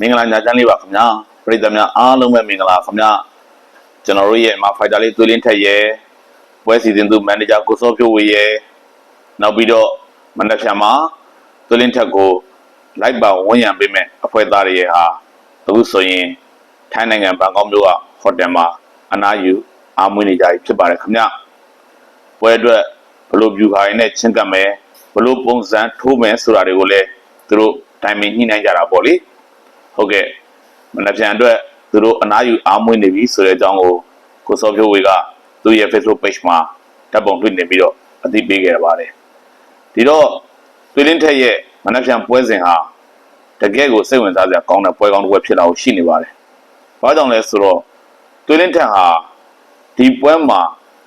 မင်္ဂလာညချမ်းလေးပါခင်ဗျာပရိသတ်များအားလုံးပဲမင်္ဂလာခင်ဗျာကျွန်တော်တို့ရဲ့မာဖိုက်တာလေးသွေးလင်းထက်ရဲ့ပွဲစီစဉ်သူမန်နေဂျာကိုစောဖြိုးဝေရဲ့နောက်ပြီးတော့မနက်ဖြန်မှာသွေးလင်းထက်ကိုလိုက်ပါဝန်ရံပေးမဲ့အဖွဲ့သားတွေရဲ့ဟာအခုဆိုရင်ထိုင်းနိုင်ငံဘန်ကောက်မြို့ကဟိုတယ်မှာအနားယူအားမွေးနေကြပြီဖြစ်ပါတယ်ခင်ဗျာပွဲအတွက်ဘယ်လိုဗျူဟာရင်းနဲ့ချင်းကပ်မယ်ဘယ်လိုပုံစံထိုးမယ်ဆိုတာတွေကိုလည်းသူတို့တိုင်ပင်ညှိနှိုင်းကြတာပေါ့လေ ဟုတ်ကဲ့မနက်ဖြန်အတွက်သူတို့အနားယူအားမွေးနေပြီဆိုတဲ့အကြောင်းကိုကိုစောဖြိုးဝေကသူ့ရဲ့ Facebook page မှာတပ်ပုံတွေ့နေပြီးတော့အသိပေးခဲ့ရပါတယ်ဒီတော့သွေးလင်းထက်ရဲ့မနက်ဖြန်ပွဲစဉ်ဟာတကယ်ကိုစိတ်ဝင်စားစရာကောင်းတဲ့ပွဲကောင်းတစ်ပွဲဖြစ်လာကိုရှိနေပါတယ်ဘာကြောင့်လဲဆိုတော့သွေးလင်းထက်ဟာဒီပွဲမှာ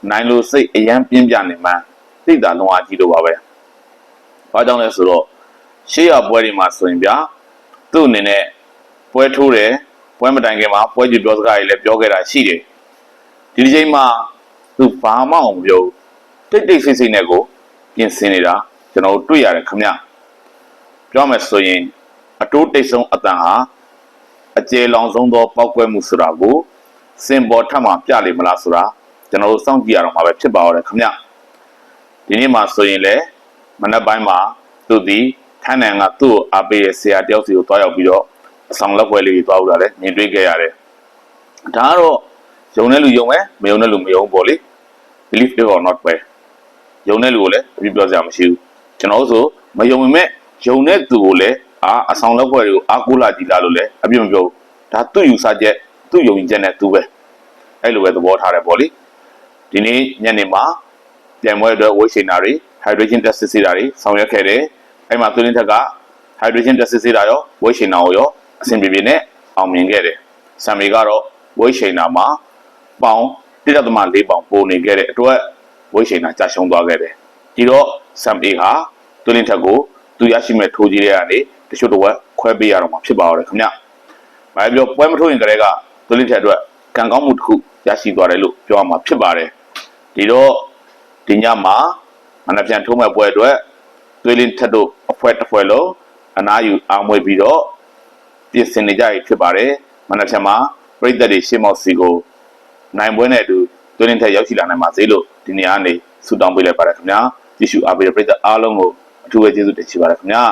နိုင်လို့စိတ်အယမ်းပြင်းပြနေမှန်းသိတာလုံးဝကြီးလို့ပါပဲဘာကြောင့်လဲဆိုတော့ရှေ့ရပွဲတွေမှာဆိုရင်ဗျာသူ့အနေနဲ့ ပွဲထိုးတယ်ပွဲမတိုင်ခင်မှာပွဲကြည့်ပြောစကားတွေလည်းပြောခဲ့တာရှိတယ်ဒီဒီချိန်မှာသူဘာမှအောင်မပြောဘူးတိတ်တိတ်ဆိတ်ဆိတ်နဲ့ကိုပြင်ဆင်နေတာကျွန်တော်တို့တွေ့ရတယ်ခမညပြောမယ်ဆိုရင်အတိုးတိတ်ဆုံးအတန်ဟာအကျေလောင်ဆုံးသောပောက်ကွဲမှုဆိုတာကိုစင်ပေါ်ထပ်မှပြလိမ့်မလားဆိုတာကျွန်တော်တို့စောင့်ကြည့်ရတော့မှာပဲဖြစ်ပါတော့တယ်ခမညဒီနေ့မှာဆိုရင်လေမနက်ပိုင်းမှာသူဒီထိုင်းနိုင်ငံကသူ့ကိုအားပေးတဲ့ဆရာတယောက်စီကိုတွားရောက်ပြီးတော့ အဆောင်လက်ပွဲလေးတွေတွားဦးတာလည်းမြင်တွေ့ခဲ့ရတယ်။ဒါကတော့ယုံတဲ့လူယုံပဲမယုံတဲ့လူမယုံဘူးပေါ့လေ။ believe it or not ပဲ။ယုံတဲ့လူကိုလည်းအပြစ်ပြောစရာမရှိဘူး။ကျွန်တော်တို့ဆိုမယုံပေမဲ့ယုံတဲ့သူကိုလည်းအာအဆောင်လက်ပွဲတွေကိုအားကိုးလာကြည့်လာလို့လည်းအပြစ်မပြောဘူး။ဒါသူ့ယူဆချက်သူ့ယုံကြည်ချက်နဲ့သူပဲ။အဲ့လိုပဲသဘောထားတယ်ပေါ့လေ။ဒီနေ့ညနေမှာပြန်ပွဲအတွက်ဝိရှင်နာတွေ hydrogen test စစ်ဆေးတာတွေဆောင်ရွက်ခဲ့တယ်။အဲ့မှာသွင်းထက်က hydrogen test စစ်ဆေးတာရောဝိရှင်နာကိုရော အဆင်ပြေပြေနဲ့အောင်မြင်ခဲ့တယ်။ဆမ်မီကတော့ဝိတ်ရှိန်နာမှာပေါင်1.4ပေါင်ပိုနေခဲ့တဲ့အတွက်ဝိတ်ရှိန်နာကြာရှုံးသွားခဲ့တယ်။ဒီတော့ဆမ်မီဟာတွလင်းထက်ကိုသူရရှိမဲ့ထိုးကြီးတွေကနေတချို့တော့ခွဲပေးရတော့မှာဖြစ်ပါတော့တယ်ခင်ဗျ။ဘာပြောပွဲမထိုးရင်ကလေးကတွလင်းထက်အတွက်ကံကောင်းမှုတစ်ခုရရှိသွားတယ်လို့ပြောရမှာဖြစ်ပါတယ်။ဒီတော့ဒီညမှာမနက်ဖြန်ထိုးမဲ့ပွဲအတွက်တွလင်းထက်တို့အဖွဲတစ်ဖွဲလုံးအနားယူအားမွေးပြီးတော့ ပြင်ဆင်နေကြပြီဖြစ်ပါတယ်မနက်ဖြန်မှာပြည်သက်တွေရှေ့မောက်စီကိုနိုင်ပွဲနဲ့အတူတွင်းထက်ရောက်ရှိလာနိုင်ပါစေလို့ဒီနေရာကနေဆုတောင်းပေးလိုက်ပါတယ်ခင်ဗျာကြည့်ရှုအားပေးတဲ့ပြည်သက်အားလုံးကိုအထူးပဲကျေးဇူးတင်ရှိပါတယ်ခင်ဗျာ